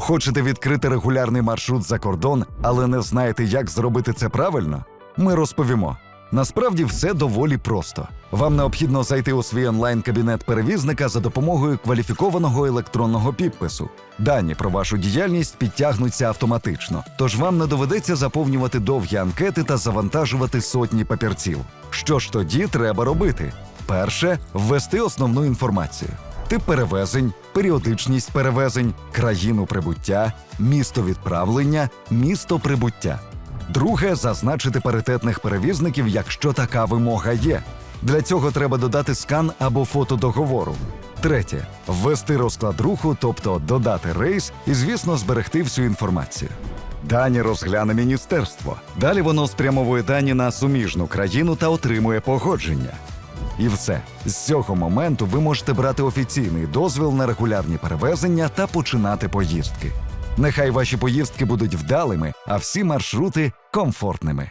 Хочете відкрити регулярний маршрут за кордон, але не знаєте, як зробити це правильно? Ми розповімо. Насправді все доволі просто. Вам необхідно зайти у свій онлайн-кабінет перевізника за допомогою кваліфікованого електронного підпису. Дані про вашу діяльність підтягнуться автоматично, тож вам не доведеться заповнювати довгі анкети та завантажувати сотні папірців. Що ж тоді треба робити? Перше ввести основну інформацію: тип перевезень, періодичність перевезень, країну прибуття, місто відправлення, місто прибуття. Друге зазначити паритетних перевізників, якщо така вимога є. Для цього треба додати скан або фото договору. Третє ввести розклад руху, тобто додати рейс, і, звісно, зберегти всю інформацію. Дані розгляне міністерство. Далі воно спрямовує дані на суміжну країну та отримує погодження. І все з цього моменту ви можете брати офіційний дозвіл на регулярні перевезення та починати поїздки. Нехай ваші поїздки будуть вдалими, а всі маршрути комфортними.